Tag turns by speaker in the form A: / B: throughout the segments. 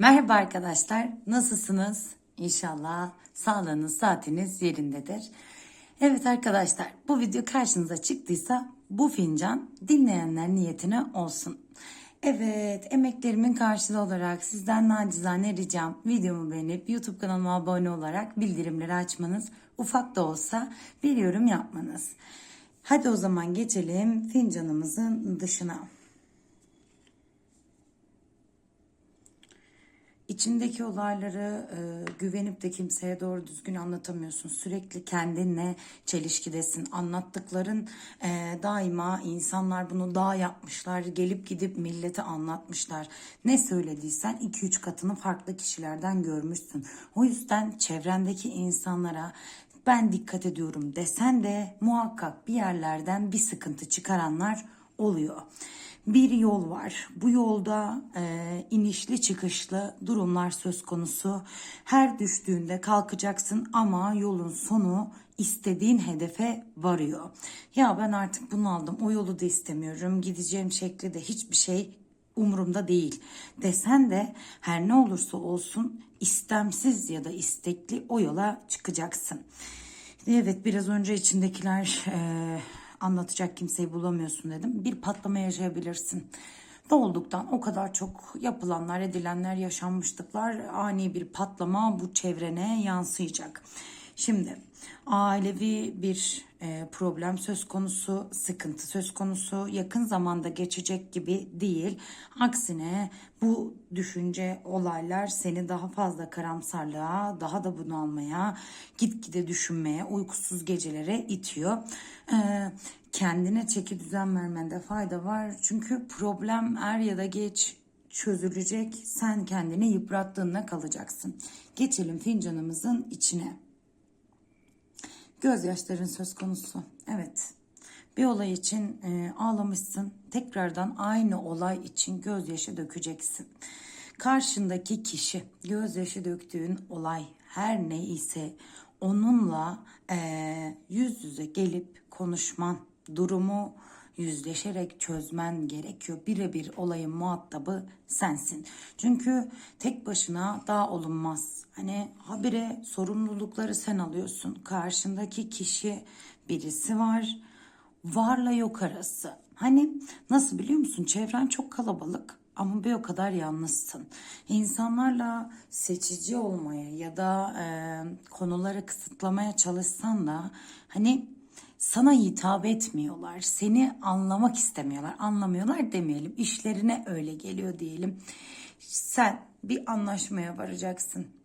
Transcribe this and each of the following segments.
A: Merhaba arkadaşlar, nasılsınız? İnşallah sağlığınız, saatiniz yerindedir. Evet arkadaşlar, bu video karşınıza çıktıysa bu fincan dinleyenler niyetine olsun. Evet, emeklerimin karşılığı olarak sizden nacizane ricam videomu beğenip YouTube kanalıma abone olarak bildirimleri açmanız, ufak da olsa bir yorum yapmanız. Hadi o zaman geçelim fincanımızın dışına. İçindeki olayları e, güvenip de kimseye doğru düzgün anlatamıyorsun. Sürekli kendinle çelişkidesin. Anlattıkların e, daima insanlar bunu daha yapmışlar. Gelip gidip millete anlatmışlar. Ne söylediysen 2-3 katını farklı kişilerden görmüşsün. O yüzden çevrendeki insanlara ben dikkat ediyorum desen de muhakkak bir yerlerden bir sıkıntı çıkaranlar oluyor bir yol var. Bu yolda e, inişli çıkışlı durumlar söz konusu. Her düştüğünde kalkacaksın ama yolun sonu istediğin hedefe varıyor. Ya ben artık bunu aldım. O yolu da istemiyorum. Gideceğim şekli de hiçbir şey umurumda değil desen de her ne olursa olsun istemsiz ya da istekli o yola çıkacaksın. Evet biraz önce içindekiler e, anlatacak kimseyi bulamıyorsun dedim. Bir patlama yaşayabilirsin. Doğulduktan o kadar çok yapılanlar, edilenler, yaşanmışlıklar ani bir patlama bu çevrene yansıyacak. Şimdi ailevi bir e, problem söz konusu, sıkıntı söz konusu yakın zamanda geçecek gibi değil. Aksine bu düşünce olaylar seni daha fazla karamsarlığa, daha da bunalmaya, gitgide düşünmeye, uykusuz gecelere itiyor. E, kendine çeki düzen vermende fayda var. Çünkü problem er ya da geç çözülecek. Sen kendini yıprattığında kalacaksın. Geçelim fincanımızın içine. Gözyaşların söz konusu. Evet. Bir olay için e, ağlamışsın. Tekrardan aynı olay için gözyaşı dökeceksin. Karşındaki kişi gözyaşı döktüğün olay her ne ise onunla e, yüz yüze gelip konuşman, durumu yüzleşerek çözmen gerekiyor. Birebir olayın muhatabı sensin. Çünkü tek başına daha olunmaz. Hani habire sorumlulukları sen alıyorsun. Karşındaki kişi birisi var. Varla yok arası. Hani nasıl biliyor musun? Çevren çok kalabalık ama bir o kadar yalnızsın. İnsanlarla seçici olmaya ya da e, konuları kısıtlamaya çalışsan da hani sana hitap etmiyorlar. Seni anlamak istemiyorlar. Anlamıyorlar demeyelim. İşlerine öyle geliyor diyelim. Sen bir anlaşmaya varacaksın.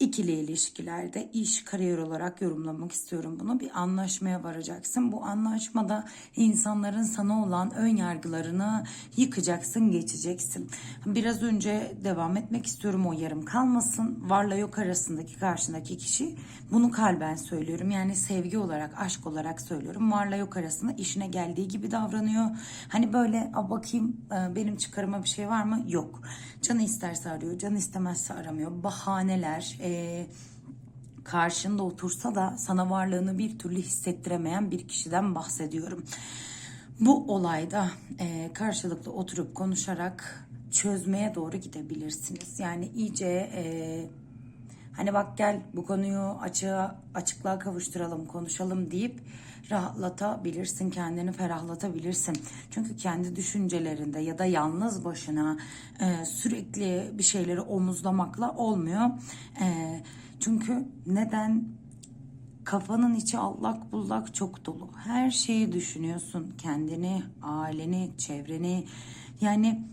A: İkili ilişkilerde iş kariyer olarak yorumlamak istiyorum bunu. Bir anlaşmaya varacaksın. Bu anlaşmada insanların sana olan ön yargılarını yıkacaksın, geçeceksin. Biraz önce devam etmek istiyorum o yarım kalmasın. Varla yok arasındaki karşındaki kişi bunu kalben söylüyorum. Yani sevgi olarak, aşk olarak söylüyorum. Varla yok arasında işine geldiği gibi davranıyor. Hani böyle a bakayım benim çıkarıma bir şey var mı? Yok. Canı isterse arıyor, canı istemezse aramıyor. Bahaneler, e, karşında otursa da sana varlığını bir türlü hissettiremeyen bir kişiden bahsediyorum. Bu olayda e, karşılıklı oturup konuşarak çözmeye doğru gidebilirsiniz. Yani iyice e, hani bak gel bu konuyu açığa açıklığa kavuşturalım, konuşalım deyip rahatlatabilirsin, kendini ferahlatabilirsin. Çünkü kendi düşüncelerinde ya da yalnız başına e, sürekli bir şeyleri omuzlamakla olmuyor. E, çünkü neden? Kafanın içi allak bullak çok dolu. Her şeyi düşünüyorsun. Kendini, aileni, çevreni. Yani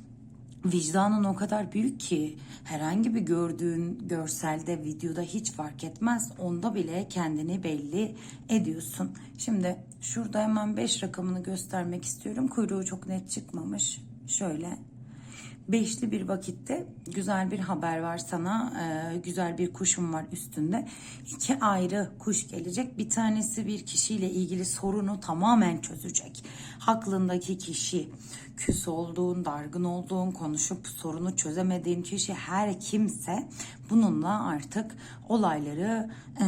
A: vicdanın o kadar büyük ki herhangi bir gördüğün görselde, videoda hiç fark etmez. Onda bile kendini belli ediyorsun. Şimdi şurada hemen 5 rakamını göstermek istiyorum. Kuyruğu çok net çıkmamış. Şöyle Beşli bir vakitte güzel bir haber var sana. Ee, güzel bir kuşum var üstünde. İki ayrı kuş gelecek. Bir tanesi bir kişiyle ilgili sorunu tamamen çözecek. Haklındaki kişi küs olduğun, dargın olduğun, konuşup sorunu çözemediğin kişi her kimse bununla artık olayları e,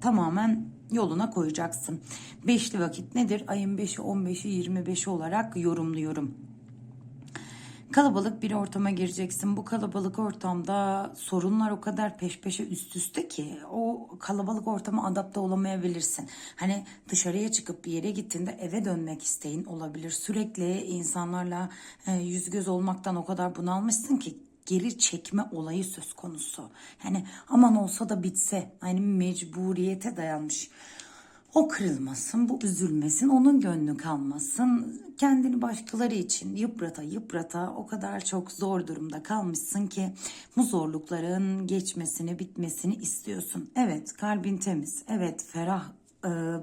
A: tamamen yoluna koyacaksın. Beşli vakit nedir? Ayın 5'i, 15'i, 25'i olarak yorumluyorum Kalabalık bir ortama gireceksin. Bu kalabalık ortamda sorunlar o kadar peş peşe üst üste ki o kalabalık ortama adapte olamayabilirsin. Hani dışarıya çıkıp bir yere gittiğinde eve dönmek isteğin olabilir. Sürekli insanlarla e, yüz göz olmaktan o kadar bunalmışsın ki geri çekme olayı söz konusu. Yani aman olsa da bitse. Hani mecburiyete dayanmış. O kırılmasın, bu üzülmesin, onun gönlü kalmasın. Kendini başkaları için yıprata yıprata o kadar çok zor durumda kalmışsın ki bu zorlukların geçmesini, bitmesini istiyorsun. Evet, kalbin temiz. Evet, ferah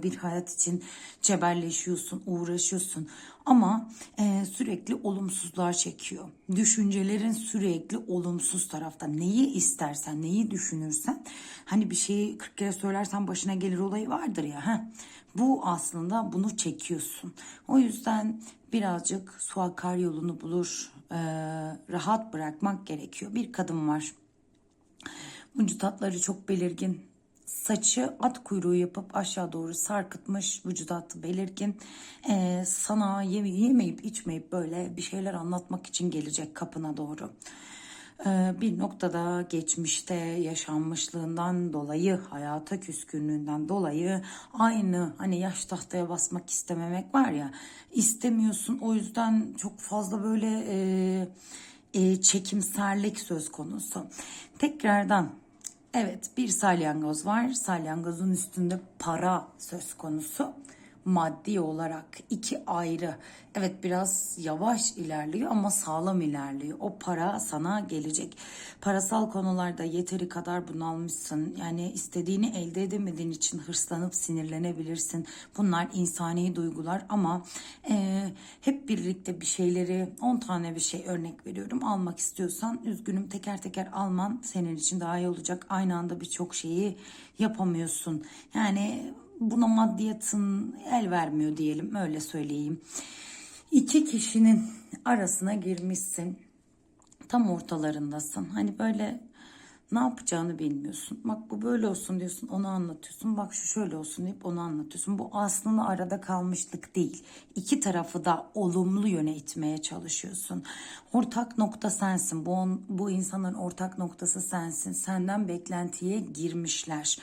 A: bir hayat için cebelleşiyorsun, uğraşıyorsun. Ama e, sürekli olumsuzluğa çekiyor. Düşüncelerin sürekli olumsuz tarafta. Neyi istersen, neyi düşünürsen hani bir şeyi 40 kere söylersen başına gelir olayı vardır ya. Heh. Bu aslında bunu çekiyorsun. O yüzden birazcık su akar yolunu bulur. e, rahat bırakmak gerekiyor. Bir kadın var. Vücut hatları çok belirgin. Saçı at kuyruğu yapıp aşağı doğru sarkıtmış vücut hattı belirgin. Ee, sana yeme yemeyip içmeyip böyle bir şeyler anlatmak için gelecek kapına doğru. Ee, bir noktada geçmişte yaşanmışlığından dolayı, hayata küskünlüğünden dolayı aynı hani yaş tahtaya basmak istememek var ya istemiyorsun o yüzden çok fazla böyle e, e, çekimserlik söz konusu. Tekrardan Evet bir salyangoz var. Salyangozun üstünde para söz konusu. Maddi olarak iki ayrı. Evet biraz yavaş ilerliyor ama sağlam ilerliyor. O para sana gelecek. Parasal konularda yeteri kadar bunalmışsın. Yani istediğini elde edemediğin için hırslanıp sinirlenebilirsin. Bunlar insani duygular ama e, hep birlikte bir şeyleri 10 tane bir şey örnek veriyorum. Almak istiyorsan üzgünüm teker teker alman senin için daha iyi olacak. Aynı anda birçok şeyi yapamıyorsun. Yani buna maddiyatın el vermiyor diyelim öyle söyleyeyim. İki kişinin arasına girmişsin. Tam ortalarındasın. Hani böyle ne yapacağını bilmiyorsun. Bak bu böyle olsun diyorsun onu anlatıyorsun. Bak şu şöyle olsun deyip onu anlatıyorsun. Bu aslında arada kalmışlık değil. İki tarafı da olumlu yöne itmeye çalışıyorsun. Ortak nokta sensin. Bu, bu insanların ortak noktası sensin. Senden beklentiye girmişler.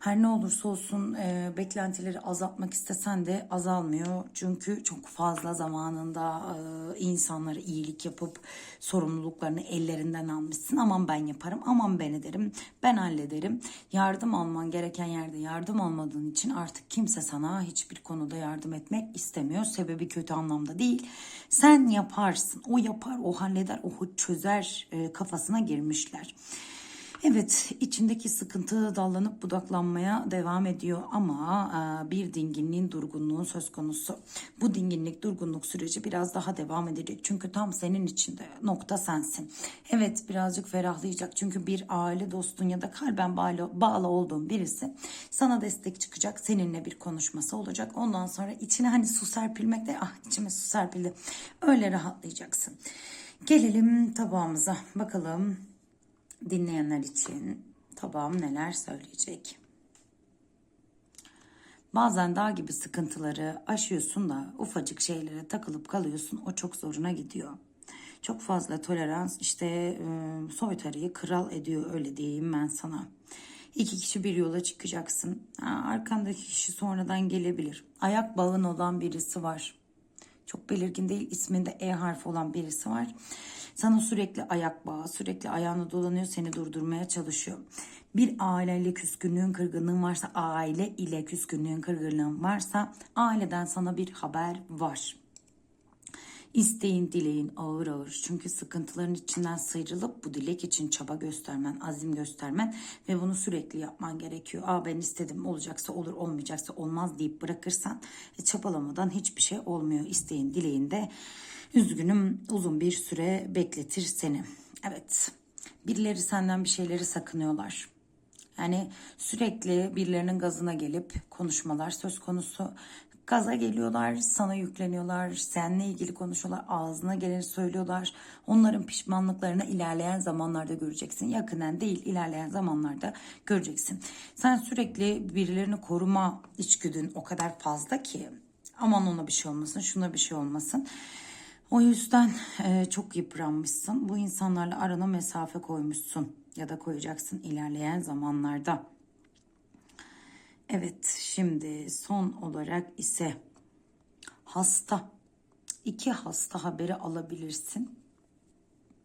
A: Her ne olursa olsun e, beklentileri azaltmak istesen de azalmıyor. Çünkü çok fazla zamanında e, insanlara iyilik yapıp sorumluluklarını ellerinden almışsın. Aman ben yaparım, aman ben ederim, ben hallederim. Yardım alman gereken yerde yardım almadığın için artık kimse sana hiçbir konuda yardım etmek istemiyor. Sebebi kötü anlamda değil. Sen yaparsın, o yapar, o halleder, o çözer e, kafasına girmişler. Evet, içindeki sıkıntı dallanıp budaklanmaya devam ediyor ama e, bir dinginliğin durgunluğu söz konusu. Bu dinginlik, durgunluk süreci biraz daha devam edecek. Çünkü tam senin içinde nokta sensin. Evet, birazcık ferahlayacak. Çünkü bir aile dostun ya da kalben bağlı, bağlı olduğun birisi sana destek çıkacak. Seninle bir konuşması olacak. Ondan sonra içine hani su serpilmek de ah içime su serpildi. Öyle rahatlayacaksın. Gelelim tabağımıza. Bakalım dinleyenler için tabağım neler söyleyecek. Bazen dağ gibi sıkıntıları aşıyorsun da ufacık şeylere takılıp kalıyorsun. O çok zoruna gidiyor. Çok fazla tolerans işte e, soytarıyı kral ediyor öyle diyeyim ben sana. İki kişi bir yola çıkacaksın. Ha, arkandaki kişi sonradan gelebilir. Ayak bağın olan birisi var. Çok belirgin değil isminde E harfi olan birisi var. Sana sürekli ayak bağı, sürekli ayağını dolanıyor, seni durdurmaya çalışıyor. Bir aileyle küskünlüğün, kırgınlığın varsa, aile ile küskünlüğün, kırgınlığın varsa aileden sana bir haber var. İsteğin, dileğin ağır ağır. Çünkü sıkıntıların içinden sıyrılıp bu dilek için çaba göstermen, azim göstermen ve bunu sürekli yapman gerekiyor. Aa ben istedim olacaksa olur olmayacaksa olmaz deyip bırakırsan e, çabalamadan hiçbir şey olmuyor. İsteğin, dileğin de üzgünüm uzun bir süre bekletir seni. Evet birileri senden bir şeyleri sakınıyorlar. Yani sürekli birilerinin gazına gelip konuşmalar söz konusu. Gaza geliyorlar, sana yükleniyorlar, seninle ilgili konuşuyorlar, ağzına geleni söylüyorlar. Onların pişmanlıklarını ilerleyen zamanlarda göreceksin. Yakından değil, ilerleyen zamanlarda göreceksin. Sen sürekli birilerini koruma içgüdün o kadar fazla ki aman ona bir şey olmasın, şuna bir şey olmasın. O yüzden e, çok yıpranmışsın. Bu insanlarla arana mesafe koymuşsun ya da koyacaksın ilerleyen zamanlarda. Evet, şimdi son olarak ise hasta. İki hasta haberi alabilirsin.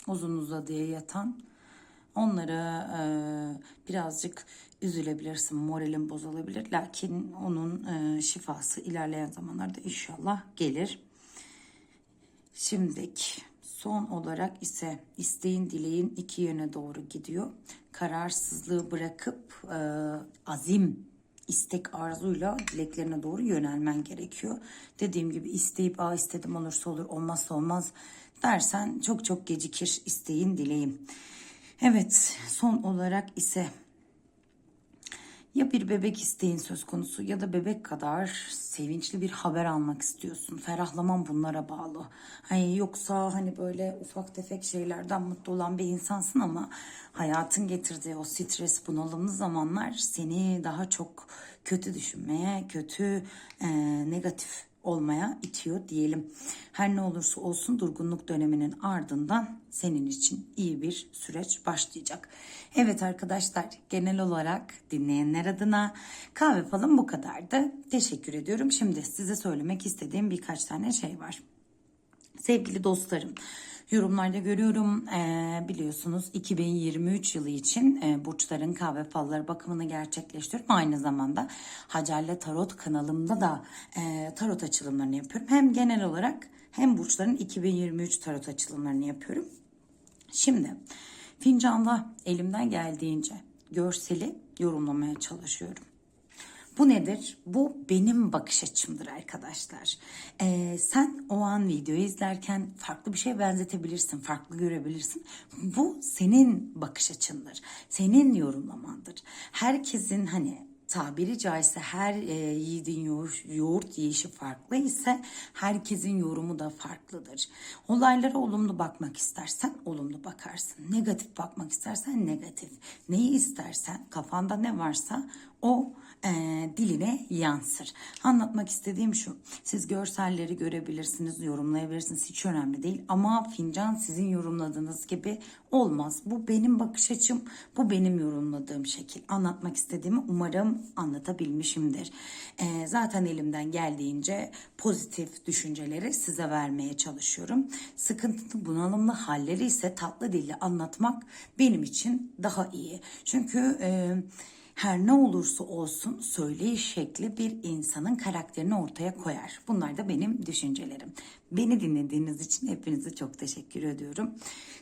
A: Uzun uzadıya yatan. Onlara e, birazcık üzülebilirsin, moralin bozulabilir. Lakin onun e, şifası ilerleyen zamanlarda inşallah gelir. Şimdiki son olarak ise isteğin dileğin iki yöne doğru gidiyor. Kararsızlığı bırakıp e, azim, istek arzuyla dileklerine doğru yönelmen gerekiyor. Dediğim gibi isteyip aa istedim olursa olur olmazsa olmaz dersen çok çok gecikir isteğin dileğim. Evet son olarak ise ya bir bebek isteğin söz konusu ya da bebek kadar sevinçli bir haber almak istiyorsun. Ferahlaman bunlara bağlı. Hani yoksa hani böyle ufak tefek şeylerden mutlu olan bir insansın ama hayatın getirdiği o stres bunalımlı zamanlar seni daha çok kötü düşünmeye, kötü e, negatif olmaya itiyor diyelim. Her ne olursa olsun durgunluk döneminin ardından senin için iyi bir süreç başlayacak. Evet arkadaşlar genel olarak dinleyenler adına kahve falan bu kadardı. Teşekkür ediyorum. Şimdi size söylemek istediğim birkaç tane şey var. Sevgili dostlarım, yorumlarda görüyorum ee, biliyorsunuz 2023 yılı için e, burçların kahve falları bakımını gerçekleştiriyorum. Aynı zamanda Hacer'le Tarot kanalımda da e, tarot açılımlarını yapıyorum. Hem genel olarak hem burçların 2023 tarot açılımlarını yapıyorum. Şimdi fincanda elimden geldiğince görseli yorumlamaya çalışıyorum. Bu nedir? Bu benim bakış açımdır arkadaşlar. Ee, sen o an videoyu izlerken farklı bir şeye benzetebilirsin, farklı görebilirsin. Bu senin bakış açındır, senin yorumlamandır. Herkesin hani tabiri caizse her e, yiğidin yoğurt, yoğurt yiyişi farklı ise herkesin yorumu da farklıdır. Olaylara olumlu bakmak istersen olumlu bakarsın. Negatif bakmak istersen negatif. Neyi istersen kafanda ne varsa o e, diline yansır. Anlatmak istediğim şu. Siz görselleri görebilirsiniz, yorumlayabilirsiniz. Hiç önemli değil. Ama fincan sizin yorumladığınız gibi olmaz. Bu benim bakış açım. Bu benim yorumladığım şekil. Anlatmak istediğimi umarım anlatabilmişimdir. E, zaten elimden geldiğince pozitif düşünceleri size vermeye çalışıyorum. Sıkıntılı, bunalımlı halleri ise tatlı dille anlatmak benim için daha iyi. Çünkü... E, her ne olursa olsun söyleyiş şekli bir insanın karakterini ortaya koyar. Bunlar da benim düşüncelerim. Beni dinlediğiniz için hepinize çok teşekkür ediyorum.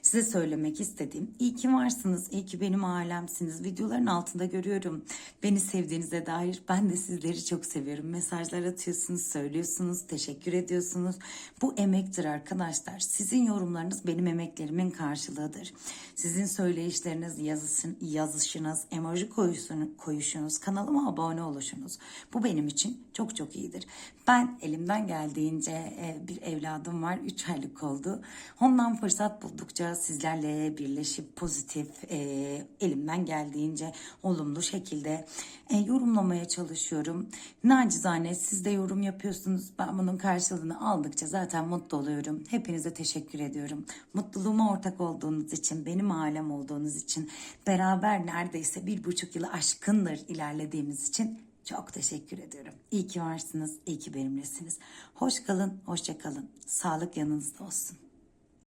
A: Size söylemek istediğim iyi ki varsınız, iyi ki benim alemsiniz. Videoların altında görüyorum. Beni sevdiğinize dair ben de sizleri çok seviyorum. Mesajlar atıyorsunuz, söylüyorsunuz, teşekkür ediyorsunuz. Bu emektir arkadaşlar. Sizin yorumlarınız benim emeklerimin karşılığıdır. Sizin söyleyişleriniz, yazısın, yazışınız, emoji koyusunuz, koyuşunuz, kanalıma abone oluşunuz. Bu benim için çok çok iyidir. Ben elimden geldiğince e, bir evladım var. 3 aylık oldu. Ondan fırsat buldukça sizlerle birleşip pozitif e, elimden geldiğince olumlu şekilde e, yorumlamaya çalışıyorum. Nacizane siz de yorum yapıyorsunuz. Ben bunun karşılığını aldıkça zaten mutlu oluyorum. Hepinize teşekkür ediyorum. Mutluluğuma ortak olduğunuz için, benim alem olduğunuz için, beraber neredeyse bir buçuk yılı aşkındır ilerlediğimiz için çok teşekkür ediyorum. İyi ki varsınız, iyi ki benimlesiniz. Hoş kalın, hoşça kalın. Sağlık yanınızda olsun.